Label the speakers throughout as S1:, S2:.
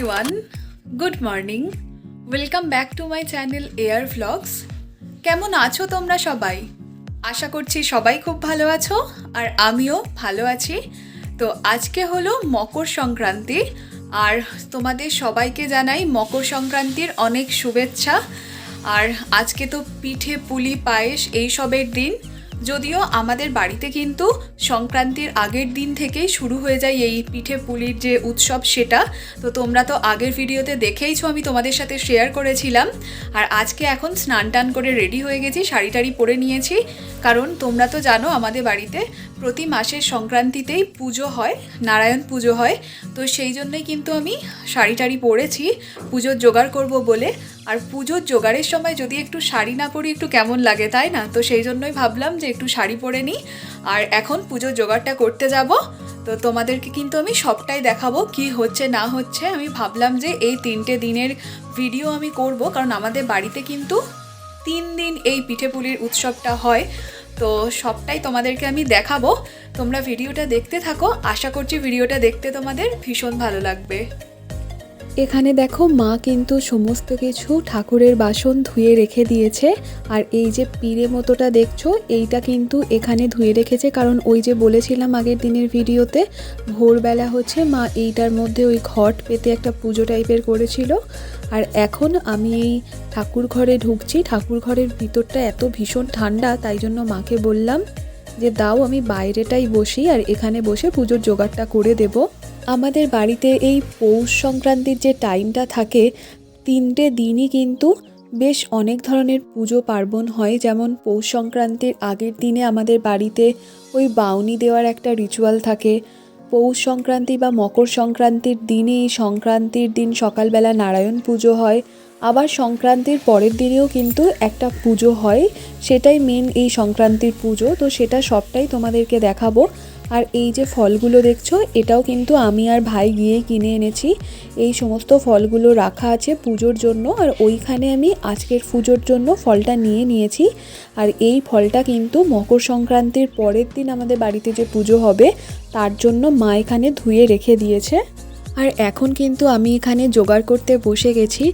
S1: Everyone good morning welcome back to my channel air vlogs কেমন আছো তোমরা সবাই? আশা করছি সবাই খুব ভালো আছো, আর আমিও ভালো আছি। তো আজকে হলো মকর সংক্রান্তি, আর তোমাদের সবাইকে জানাই মকর সংক্রান্তির অনেক শুভেচ্ছা। আর আজকে তো পিঠে, পুলি, পায়েস এইসবের দিন। যদিও আমাদের বাড়িতে কিন্তু সংক্রান্তির আগের দিন থেকেই শুরু হয়ে যায় এই পিঠে পুলির যে উৎসব সেটা। তো তোমরা তো আগের ভিডিওতে দেখেইছো আমি তোমাদের সাথে শেয়ার করেছিলাম। আর আজকে এখন স্নান টান করে রেডি হয়ে গেছি শাড়ি টাড়ি পরে নিয়েছি। কারণ তোমরা তো জানো আমাদের বাড়িতে প্রতি মাসের সংক্রান্তিতেই পুজো হয়, নারায়ণ পুজো হয়। তো সেই জন্যই কিন্তু আমি শাড়ি টাড়ি পরেছি, পুজোর জোগাড় করব বলে। আর পুজোর জোগাড়ের সময় যদি একটু শাড়ি না পরি একটু কেমন লাগে, তাই না? তো সেই জন্যই ভাবলাম যে একটু শাড়ি পরে নিই। আর এখন পুজোর জোগাড়টা করতে যাব। তো তোমাদেরকে কিন্তু আমি সবটাই দেখাবো, কি হচ্ছে না হচ্ছে। আমি ভাবলাম যে এই তিনটে দিনের ভিডিও আমি করব, কারণ আমাদের বাড়িতে কিন্তু তিন দিন এই পিঠেপুলির উৎসবটা হয়। তো সবটাই তোমাদেরকে আমি দেখাবো। তোমরা ভিডিওটা দেখতে থাকো। আশা করছি ভিডিওটা দেখতে তোমাদের ভীষণ ভালো লাগবে। এখানে দেখো মা কিন্তু সমস্ত কিছু ঠাকুরের বাসন ধুয়ে রেখে দিয়েছে। আর এই যে পিড়ে মতোটা দেখছ, এইটা কিন্তু এখানে ধুয়ে রেখেছে। কারণ ওই যে বলেছিলাম আগের দিনের ভিডিওতে, ভোরবেলা হচ্ছে মা এইটার মধ্যে ওই ঘট পেতে একটা পুজো টাইপের করেছিল। আর এখন আমি এই ঠাকুর ঘরে ঢুকছি। ঠাকুর ঘরের ভিতরটা এত ভীষণ ঠান্ডা, তাই জন্য মাকে বললাম যে, দাও আমি বাইরেটাই বসি, আর এখানে বসে পুজোর জোগাড়টা করে দেব। আমাদের বাড়িতে এই পৌষ সংক্রান্তির যে টাইমটা থাকে, তিনটে দিনই কিন্তু বেশ অনেক ধরনের পুজো পার্বণ হয়। যেমন পৌষ সংক্রান্তির আগের দিনে আমাদের বাড়িতে ওই বাউনি দেওয়ার একটা রিচুয়াল থাকে। পৌষ সংক্রান্তি বা মকর সংক্রান্তির দিনে সংক্রান্তির দিন সকালবেলা নারায়ণ পুজো হয়। আবার সংক্রান্তির পরের দিনেও কিন্তু একটা পুজো হয়। সেটাই মেন এই সংক্রান্তির পুজো। তো সেটা সবটাই তোমাদেরকে দেখাবো। আর এই যে ফলগুলো দেখছ, এটাও কিন্তু আমি আর ভাই গিয়ে কিনে এনেছি। এই সমস্ত ফলগুলো রাখা আছে পুজোর জন্য আর ওইখানে আমি আজকের পুজোর জন্য ফলটা নিয়ে নিয়েছি। আর এই ফলটা কিন্তু মকর সংক্রান্তির পরের দিন আমাদের বাড়িতে যে পুজো হবে, তার জন্য মা এখানে ধুয়ে রেখে দিয়েছে। আর এখন কিন্তু আমি এখানে জোগাড় করতে বসে গেছি,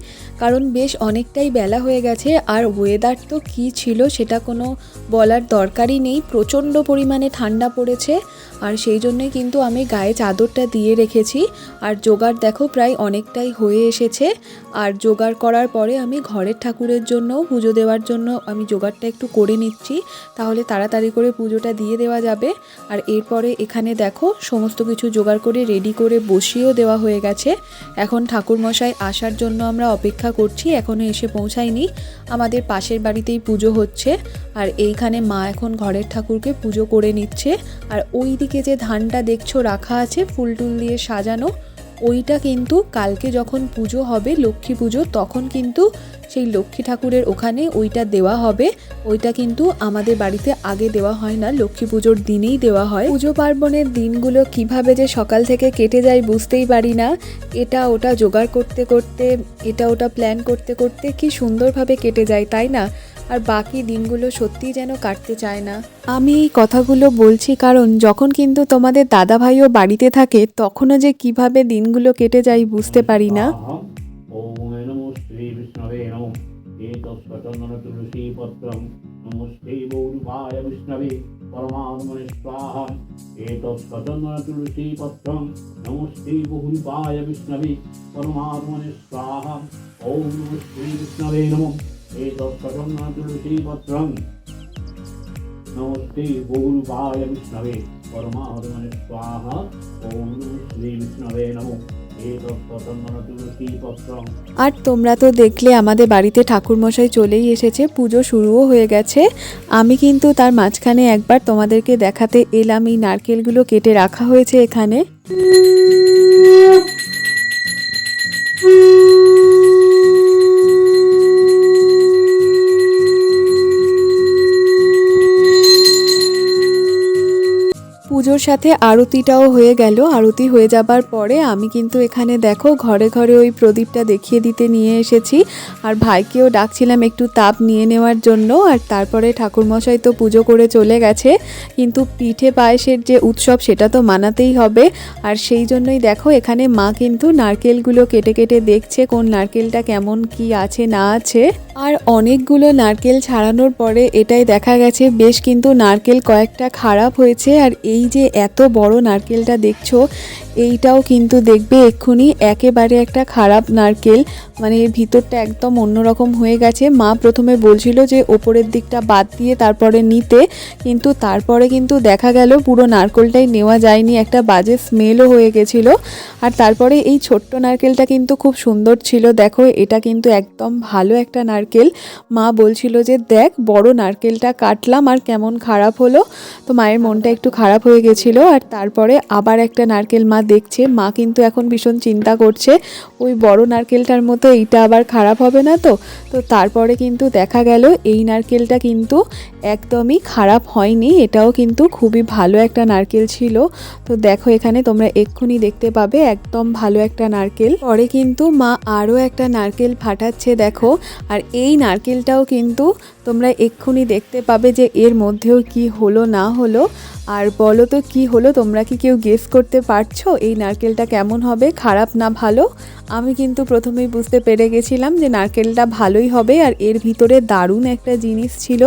S1: কারণ বেশ অনেকটাই বেলা হয়ে গেছে আর ওয়েদার তো কী ছিল সেটা কোনো বলার দরকারই নেই। প্রচণ্ড পরিমাণে ঠান্ডা পড়েছে আর সেই জন্যই কিন্তু আমি গায়ে চাদরটা দিয়ে রেখেছি। আর জোগাড় দেখো প্রায় অনেকটাই হয়ে এসেছে। আর জোগাড় করার পরে আমি ঘরের ঠাকুরের জন্য পুজো দেওয়ার জন্য আমি জোগাড়টা একটু করে নিচ্ছি। তাহলে তাড়াতাড়ি করে পুজোটা দিয়ে দেওয়া যাবে। আর এরপরে এখানে দেখো সমস্ত কিছু জোগাড় করে রেডি করে বসিয়েও দেওয়া হয়ে গেছে। এখন ঠাকুরমশাই আসার জন্য আমরা অপেক্ষা করছি এখনও এসে পৌঁছায়নি। আমাদের পাশের বাড়িতেই পুজো হচ্ছে। আর এইখানে মা এখন ঘরের ঠাকুরকে পুজো করে নিচ্ছে। আর ওই দিকে যে ধানটা দেখছ রাখা আছে, ফুল টুল দিয়ে সাজানো, ওইটা কিন্তু কালকে যখন পুজো হবে, লক্ষ্মী পুজো, তখন কিন্তু সেই লক্ষ্মী ঠাকুরের ওখানে ওইটা দেওয়া হবে। ওইটা কিন্তু আমাদের বাড়িতে আগে দেওয়া হয় না, লক্ষ্মী পুজোর দিনেই দেওয়া হয়। পুজো পার্বণের দিনগুলো কীভাবে যে সকাল থেকে কেটে যায় বুঝতেই পারি না। এটা ওটা জোগাড় করতে করতে, এটা ওটা প্ল্যান করতে করতে কি সুন্দরভাবে কেটে যায়, তাই না? আর বাকি দিনগুলো সত্যিই যেন কাটতে চায় না। আমি এই কথাগুলো বলছি কারণ যখন কিন্তু তোমাদের দাদা ভাইও বাড়িতে থাকে তখনও যে কীভাবে দিনগুলো কেটে যায় বুঝতে পারি না।
S2: পরমাত্মনে স্বাহা শ্রী বিষ্ণবে পরমাত্মনে স্বাহা ওম নমো শ্রী বিষ্ণবে নমো
S1: আর তোমরা তো দেখলে আমাদের বাড়িতে ঠাকুরমশাই চলেই এসেছে, পুজো শুরুও হয়ে গেছে। আমি কিন্তু তার মাঝখানে একবার তোমাদেরকে দেখাতে এলাম, এই নারকেলগুলো কেটে রাখা হয়েছে এখানে। পুজোর সাথে আরতিটাও হয়ে গেল। আরতি হয়ে যাবার পরে আমি কিন্তু এখানে দেখো ঘরে ঘরে ওই প্রদীপটা দেখিয়ে দিতে নিয়ে এসেছি। আর ভাইকেও ডাকছিলাম একটু তাপ নিয়ে নেওয়ার জন্য। আর তারপরে ঠাকুরমশাই তো পুজো করে চলে গেছে। কিন্তু পিঠে পায়েসের যে উৎসব সেটা তো মানাতেই হবে। আর সেই জন্যই দেখো এখানে মা কিন্তু নারকেলগুলো কেটে কেটে দেখছে কোন নারকেলটা কেমন কি আছে না আছে। আর অনেকগুলো নারকেল ছাড়ানোর পরে এটাই দেখা গেছে, বেশ কিন্তু নারকেল কয়েকটা খারাপ হয়েছে। আর এই যে এত বড় নারকেলটা দেখছ এইটাও কিন্তু দেখবে এক্ষুনি একেবারে একটা খারাপ নারকেল। মানে এর ভিতরটা একদম অন্যরকম হয়ে গেছে। মা প্রথমে বলছিল যে ওপরের দিকটা বাদ দিয়ে তারপরে নিতে। কিন্তু তারপরে কিন্তু দেখা গেল পুরো নারকেলটাই নেওয়া যায়নি। একটা বাজে স্মেলও হয়ে গেছিল। আর তারপরে এই ছোট্ট নারকেলটা কিন্তু খুব সুন্দর ছিল। দেখো, এটা কিন্তু একদম ভালো একটা নারকেল। মা বলছিল যে, দেখ, বড় নারকেলটা কাটলাম আর কেমন খারাপ হলো। তো মায়ের মনটা একটু খারাপ হয়ে গেছিল। আর তারপরে আবার একটা নারকেল মা দেখছে, মা কিন্তু এখন ভীষণ চিন্তা করছে, ওই বড় নারকেলটার মতো এইটা আবার খারাপ হবে না তো? তো তারপরে কিন্তু দেখা গেল, এই নারকেলটা কিন্তু একদমই খারাপ হয়নি, এটাও কিন্তু খুবই ভালো একটা নারকেল ছিল। তো দেখো এখানে তোমরা এক্ষুনি দেখতে পাবে, একদম ভালো একটা নারকেল। পরে কিন্তু মা আরও একটা নারকেল ফাটাচ্ছে, দেখো। আর এই নারকেলটাও কিন্তু তোমরা এক্ষুনি দেখতে পাবে যে এর মধ্যেও কি হলো, না হলো। আর বলো তো কি হলো, তোমরা কি কেউ গেস করতে পারছ? এই নারকেলটা কেমন হবে? খারাপ না ভালো? আমি কিন্তু প্রথমেই বুঝতে পেরে গেছিলাম যে নারকেলটা ভালোই হবে আর এর ভিতরে দারুণ একটা জিনিস ছিল।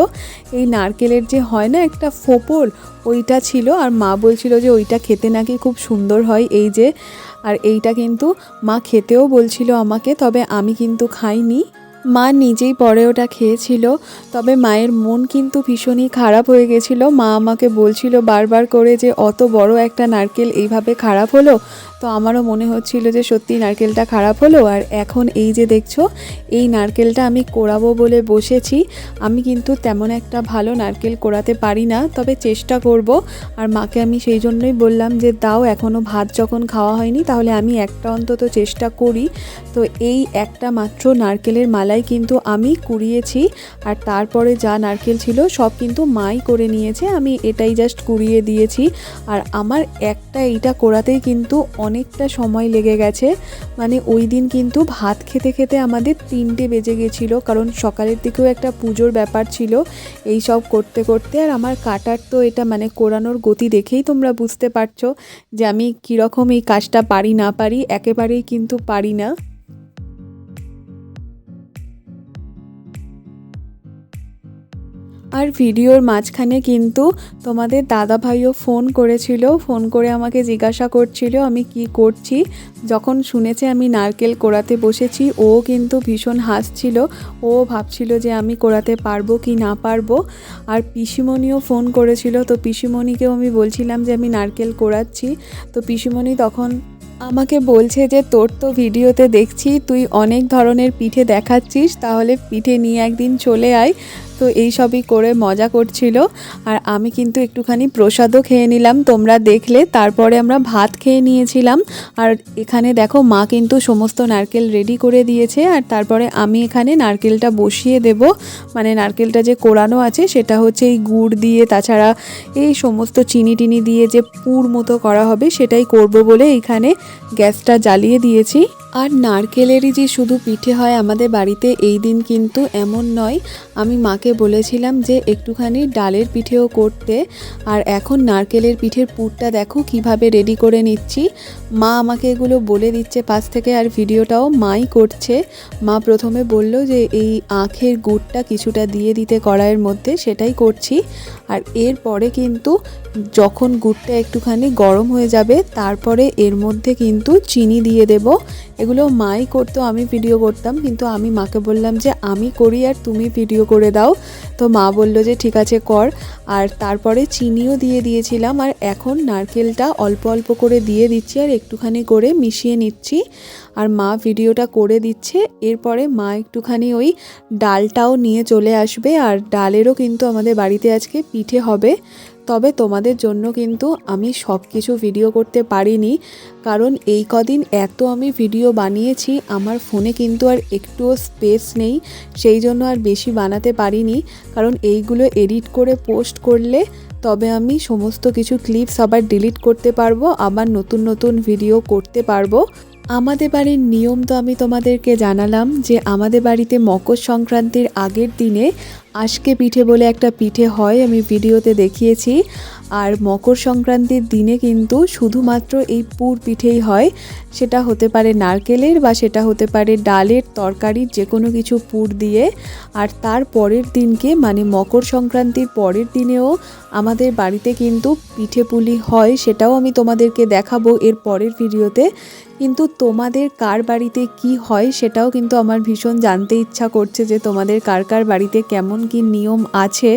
S1: এই নারকেলের যে হয় না একটা ফোপর, ওইটা ছিল আর মা বলছিল যে ওইটা খেতে নাকি খুব সুন্দর হয় এই যে। আর এইটা কিন্তু মা খেতেও বলছিল আমাকে, তবে আমি কিন্তু খাইনি। মা নিজেই পরে ওটা খেয়েছিল, তবে মায়ের মন কিন্তু ভীষণই খারাপ হয়ে গেছিল। মা আমাকে বলছিল বারবার করে যে, অত বড় একটা নারকেল এইভাবে খারাপ হলো? তো আমারও মনে হচ্ছিল যে সত্যি নারকেলটা খারাপ হলো, আর এখন এই যে দেখছ, এই নারকেলটা আমি কোড়াবো বলে বসেছি। আমি কিন্তু তেমন একটা ভালো নারকেল কোড়াতে পারি না, তবে চেষ্টা করব। আর মাকে আমি সেই জন্যই বললাম যে, দাও এখনও ভাত যখন খাওয়া হয়নি, তাহলে আমি একটা অন্তত চেষ্টা করি। তো এই একটা মাত্র নারকেলের মালাই কিন্তু আমি কুড়িয়েছি, আর তারপরে যা নারকেল ছিল, সব কিন্তু মাই করে নিয়েছে। আমি এটাই জাস্ট কুড়িয়ে দিয়েছি। আর আমার একটা এইটা কোড়াতেই কিন্তু অনেকটা সময় লেগে গেছে। মানে ওই দিন কিন্তু ভাত খেতে খেতে আমাদের তিনটে বেজে গেছিল, কারণ সকালের দিকেও একটা পুজোর ব্যাপার ছিল। এই সব করতে করতে আর আমার কাটার তো এটা মানে কোরানোর গতি দেখেই তোমরা বুঝতে পারছ যে আমি কীরকম এই কাজটা পারি না পারি, একেবারেই কিন্তু পারি না। আর ভিডিওর মাঝখানে কিন্তু তোমাদের দাদা ভাইও ফোন করেছিল, ফোন করে আমাকে জিজ্ঞাসা করছিল, আমি কি করছি? যখন শুনেছে আমি নারকেল কোড়াতে বসেছি, ও কিন্তু ভীষণ হাসছিল। ও ভাবছিল যে আমি কোড়াতে পারব কি না পারব। আর পিসিমণিও ফোন করেছিল, তো পিসিমণিকেও আমি বলছিলাম যে আমি নারকেল কোড়াচ্ছি। তো পিসিমণি তখন আমাকে বলছে যে, তোর তো ভিডিওতে দেখছি, তুই অনেক ধরনের পিঠে দেখাচ্ছিস, তাহলে পিঠে নিয়ে একদিন চলে আয়। তো এই সবই করে মজা করছিল। আর আমি কিন্তু একটুখানি প্রসাদও খেয়ে নিলাম, তোমরা দেখলে। তারপরে আমরা ভাত খেয়ে নিয়েছিলাম। আর এখানে দেখো, মা কিন্তু সমস্ত নারকেল রেডি করে দিয়েছে। আর তারপরে আমি এখানে নারকেলটা বসিয়ে দেব। মানে নারকেলটা যে কোরানো আছে, সেটা হচ্ছে এই গুড় দিয়ে, তাছাড়া এই সমস্ত চিনি টিনি দিয়ে যে পুর মতো করা হবে, সেটাই করব বলে এখানে গ্যাসটা জ্বালিয়ে দিয়েছি। আর নারকেলেরই যে শুধু পিঠে হয় আমাদের বাড়িতে, এই দিন কিন্তু এমন নয়। আমি মাকে বলেছিলাম যে একটুখানি ডালের পিঠেও করতে, আর এখন নারকেলের পিঠের পুরটা দেখো কীভাবে রেডি করে নিচ্ছি। মা আমাকে এগুলো বলে দিচ্ছে পাশ থেকে, আর ভিডিওটাও মাই করছে। মা প্রথমে বলল যে এই আখের গুড়টা কিছুটা দিয়ে দিতে কড়াইয়ের মধ্যে, সেটাই করছি। আর এরপরে কিন্তু যখন গুড়টা একটুখানি গরম হয়ে যাবে, তারপরে এর মধ্যে কিন্তু চিনি দিয়ে দেব। এগুলো মাই করতো, আমি ভিডিও করতাম, কিন্তু আমি মাকে বললাম যে, আমি করি আর তুমি ভিডিও করে দাও। তো মা বলল যে, ঠিক আছে, কর। আর তারপরে চিনিও দিয়ে দিয়েছিলাম, আর এখন নারকেলটা অল্প অল্প করে দিয়ে দিচ্ছি আর একটুখানি করে মিশিয়ে নিচ্ছি। আর মা ভিডিওটা করে দিচ্ছে, এরপরে মা একটুখানি ওই ডালটাও নিয়ে চলে আসবে, আর ডালেরও কিন্তু আমাদের বাড়িতে আজকে পিঠে হবে। তবে তোমাদের জন্য কিন্তু আমি সব কিছু ভিডিও করতে পারিনি। কারণ এই কদিন এত আমি ভিডিও বানিয়েছি, আমার ফোনে কিন্তু আর একটুও স্পেস নেই, সেই জন্য আর বেশি বানাতে পারিনি। কারণ এইগুলো এডিট করে পোস্ট করলে তবে আমি সমস্ত কিছু ক্লিপস আবার ডিলিট করতে পারব, আবার নতুন নতুন ভিডিও করতে পারব। আমাদের বাড়ির নিয়ম তো আমি তোমাদেরকে জানালাম যে আমাদের বাড়িতে মকর সংক্রান্তির আগের দিনে আজকে পিঠে বলে একটা পিঠে হয়, আমি ভিডিওতে দেখিয়েছি। আর মকর সংক্রান্তির দিনে কিন্তু শুধুমাত্র এই পুর পিঠেই হয়। সেটা হতে পারে নারকেলের বা সেটা হতে পারে ডালের তরকারির যে কোনো কিছু পুর দিয়ে। আর তার পরের দিনকে মানে মকর সংক্রান্তির পরের দিনেও আমাদের বাড়িতে কিন্তু পিঠে পুলি হয়, সেটাও আমি তোমাদেরকে দেখাবো এর পরের ভিডিওতে। কিন্তু তোমাদের কার বাড়িতে কি হয়, সেটাও কিন্তু আমার ভীষণ জানতে ইচ্ছা করছে যে তোমাদের কার কার বাড়িতে কেমন কি নিয়ম আছে?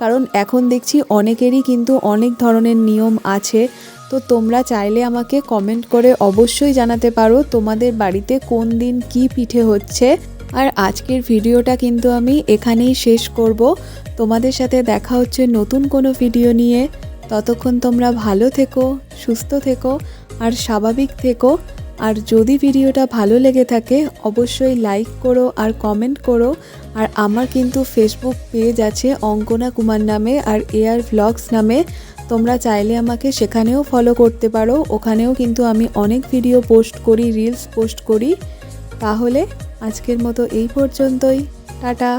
S1: কারণ এখন দেখছি অনেকেরই কিন্তু অনেক ধরনের নিয়ম আছে। তো তোমরা চাইলে আমাকে কমেন্ট করে অবশ্যই জানাতে পারো তোমাদের বাড়িতে কোন দিন কি পিঠে হচ্ছে। আর আজকের ভিডিওটা কিন্তু আমি এখানেই শেষ করব। তোমাদের সাথে দেখা হচ্ছে নতুন কোনো ভিডিও নিয়ে। ততক্ষণ তোমরা ভালো থেকো, সুস্থ থেকো, আর স্বাভাবিক থেকো। আর যদি ভিডিওটা ভালো লেগে থাকে, অবশ্যই লাইক করো আর কমেন্ট করো। আর আমার কিন্তু ফেসবুক পেজ আছে অঙ্কনা কুমার নামে আর এআর ভ্লগস নামে। তোমরা চাইলে আমাকে সেখানেও ফলো করতে পারো। ওখানেও কিন্তু আমি অনেক ভিডিও পোস্ট করি রিলস পোস্ট করি। তাহলে আজকের মতো এই পর্যন্তই। টাটা!